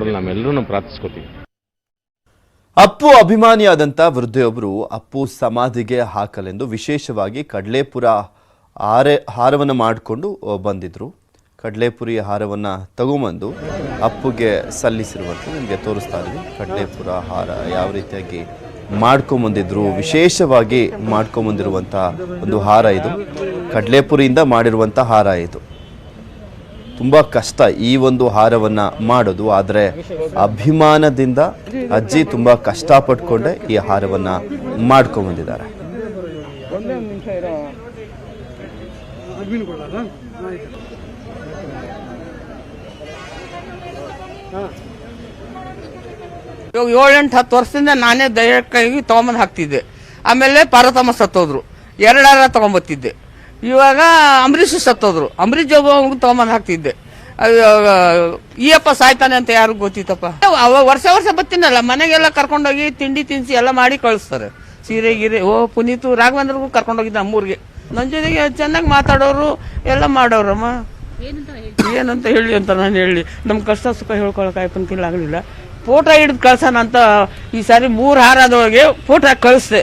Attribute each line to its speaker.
Speaker 1: ದೇವರಲ್ಲಿ ನಾವೆಲ್ಲರೂ ಪ್ರಾರ್ಥಿಸ್ಕೋತೀವಿ.
Speaker 2: ಅಪ್ಪು ಅಭಿಮಾನಿಯಾದಂಥ ವೃದ್ಧೆಯೊಬ್ಬರು ಅಪ್ಪು ಸಮಾಧಿಗೆ ಹಾಕಲೆಂದು ವಿಶೇಷವಾಗಿ ಕಡಲೆಪುರ ಹಾರೆ, ಹಾರವನ್ನು ಮಾಡಿಕೊಂಡು ಬಂದಿದ್ರು. ಕಡಲೆಪುರಿ ಹಾರವನ್ನು ತಗೊಂಬಂದು ಅಪ್ಪುಗೆ ಸಲ್ಲಿಸಿರುವಂತೆ ನಿಮಗೆ ತೋರಿಸ್ತಾ ಇದ್ವಿ ಕಡಲೆಪುರ ಹಾರ ಯಾವ ರೀತಿಯಾಗಿ ಮಾಡ್ಕೊಂಬಂದಿದ್ರು, ವಿಶೇಷವಾಗಿ ಮಾಡ್ಕೊಂಬಂದಿರುವಂಥ ಒಂದು ಹಾರ ಇದು. ಕಡಲೆಪುರಿಯಿಂದ ಮಾಡಿರುವಂಥ ಹಾರ ಇದು. ತುಂಬ ಕಷ್ಟ ಈ ಒಂದು ಹಾರವನ್ನು ಮಾಡೋದು. ಆದರೆ ಅಭಿಮಾನದಿಂದ ಅಜ್ಜಿ ತುಂಬ ಕಷ್ಟಪಟ್ಕೊಂಡೆ ಈ ಹಾರವನ್ನು ಮಾಡ್ಕೊಂಬಂದಿದ್ದಾರೆ
Speaker 3: ಇವಾಗ ಏಳೆಂಟು ಹತ್ತು ವರ್ಷದಿಂದ ನಾನೇ ದಯಕ್ಕಾಗಿ ತೊಗೊಂಬಂದು ಹಾಕ್ತಿದ್ದೆ. ಆಮೇಲೆ ಪಾರ್ವತಮ್ಮ ಸತ್ತೋದ್ರು. ಎರಡಾರ ತೊಗೊಂಬತ್ತಿದ್ದೆ. ಇವಾಗ ಅಂಬರೀಷ್ ಸತ್ತೋದ್ರು. ಅಂಬರೀಷ್ ಜೋಗ ತಗೊಂಬಂದು ಹಾಕ್ತಿದ್ದೆ. ಅಯ್ಯೋ, ಅಪ್ಪ ಸಾಯ್ತಾನೆ ಅಂತ ಯಾರು ಗೊತ್ತಿತ್ತಪ್ಪ. ವರ್ಷ ವರ್ಷ ಬತ್ತಿನಲ್ಲ ಮನೆಗೆಲ್ಲ ಕರ್ಕೊಂಡೋಗಿ ತಿಂಡಿ ತಿನಿಸಿ ಎಲ್ಲ ಮಾಡಿ ಕಳಿಸ್ತಾರೆ. ಸೀರೆ ಗೀರೆ ಓ ಪುನೀತು ರಾಘವೇಂದ್ರಗೂ ಕರ್ಕೊಂಡೋಗಿದ್ದೆ ನಮ್ಮೂರಿಗೆ. ನನ್ನ ಜೊತೆಗೆ ಚೆನ್ನಾಗಿ ಮಾತಾಡೋರು ಎಲ್ಲ ಮಾಡೋರಮ್ಮ. ಏನಂತ ಹೇಳಿ ಅಂತ ನಾನು ಹೇಳಿ. ನಮ್ಮ ಕಷ್ಟ ಸುಖ ಹೇಳ್ಕೊಳಕಾಯ್ತು ಆಗಲಿಲ್ಲ. ಫೋಟೋ ಹಿಡಿದು ಕಳ್ಸೋಣ ಅಂತ ಈ ಸಾರಿ ಮೂರು ಹಾರದೊಳಗೆ ಫೋಟೋ ಕಳಿಸ್ದೆ.